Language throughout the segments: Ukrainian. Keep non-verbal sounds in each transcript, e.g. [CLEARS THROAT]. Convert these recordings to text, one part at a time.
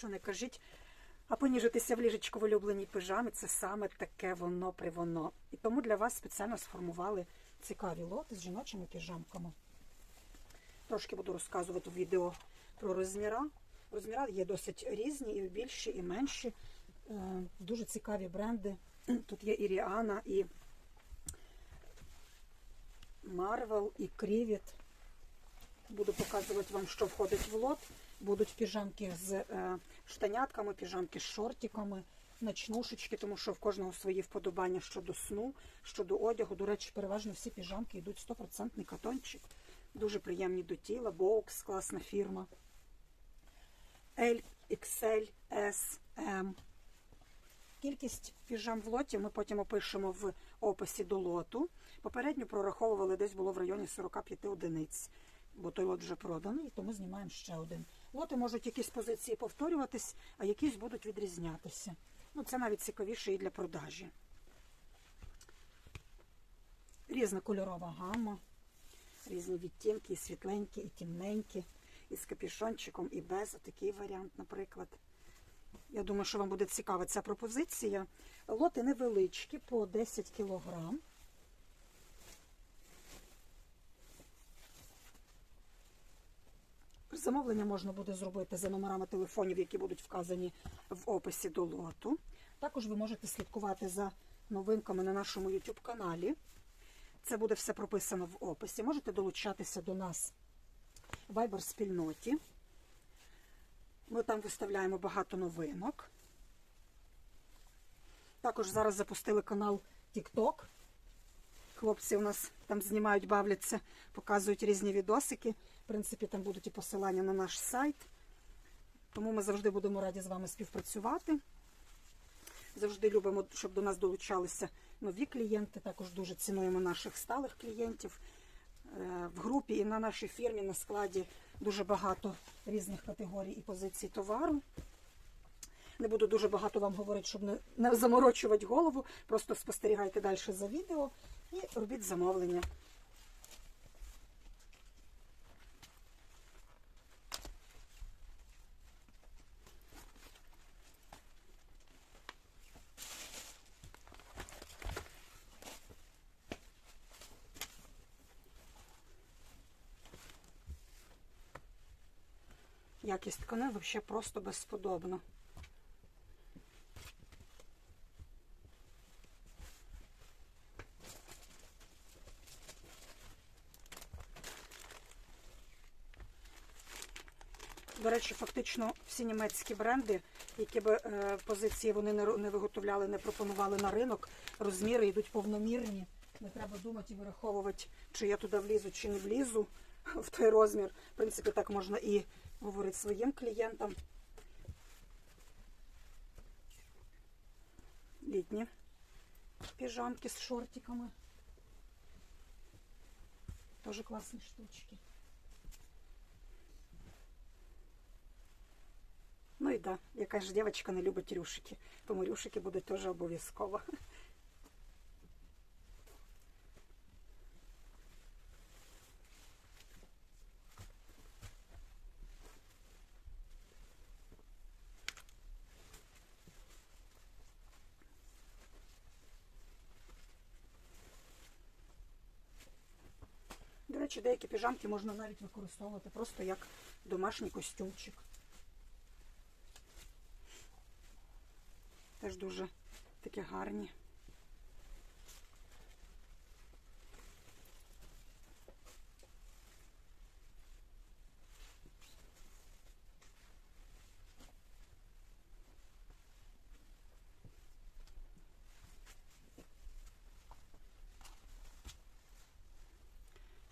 що не кажіть. А поніжитися в ліжечку в улюбленій пижамі це саме таке воно при воно. І тому для вас спеціально сформували цікаві лоти з жіночими піжамками. Трошки буду розказувати в відео про розміра. Розміра є досить різні, і більші, і менші. Е, Дуже цікаві бренди. [CLEARS THROAT] Тут є і Ріана, і Марвел, і Крівіт. Буду показувати вам, що входить в лот. Будуть піжамки з е, штанятками, піжамки з шортиками, ночнушечки, тому що в кожного свої вподобання щодо сну, щодо одягу. До речі, переважно всі піжамки йдуть 100% катончик. Дуже приємні до тіла. Боукс, класна фірма. L, XL, S, M. Кількість піжам в лоті ми потім опишемо в описі до лоту. Попередньо прораховували десь було в районі 45 одиниць, бо той лот вже проданий, тому знімаємо ще один. Лоти можуть якісь позиції повторюватись, а якісь будуть відрізнятися. Ну, це навіть цікавіше і для продажі. Різна кольорова гамма, різні відтінки, і світленькі, і темненькі, і з капюшончиком, і без. Отакий варіант, наприклад. Я думаю, що вам буде цікава ця пропозиція. Лоти невеличкі, по 10 кілограм. Замовлення можна буде зробити за номерами телефонів, які будуть вказані в описі до лоту. Також ви можете слідкувати за новинками на нашому YouTube каналі. Це буде все прописано в описі. Можете долучатися до нас в Viber спільноті. Ми там виставляємо багато новинок. Також зараз запустили канал TikTok. Хлопці у нас там знімають, бавляться, показують різні відосики. Принципі, там будуть і посилання на наш сайт. Тому ми завжди будемо раді з вами співпрацювати. Завжди любимо, щоб до нас долучалися нові клієнти. Також дуже цінуємо наших сталих клієнтів. Е, В групі і на нашій фірмі на складі дуже багато різних категорій і позицій товару. Не буду дуже багато вам говорити, щоб не заморочувати голову. Просто спостерігайте далі за відео і робіть замовлення. Якість тканин взагалі просто безподобна. До речі, фактично всі німецькі бренди, які би е, позиції вони не виготовляли, не пропонували на ринок, розміри йдуть повномірні. Не треба думати і вираховувати, чи я туди влізу, чи не влізу [LAUGHS] в той розмір. В принципі, так можна і говорити своїм клієнтам. Літні піжамки з шортиками. Тоже класні штучки. Ну і да, яка ж дівчинка не любить рюшики, тому рюшики будуть теж обов'язково. [LAUGHS] речі, деякі піжамки можна навіть використовувати просто як домашній костюмчик. Теж дуже такі гарні.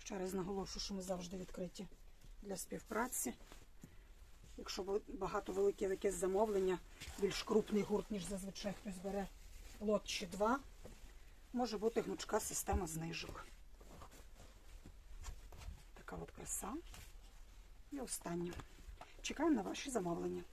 Ще раз наголошую, що ми завжди відкриті для співпраці. Якщо багато велике якесь замовлення, більш крупний гурт, ніж зазвичай хтось бере лот чи два, може бути гнучка система знижок. Така от краса. І останнє. Чекаємо на ваші замовлення.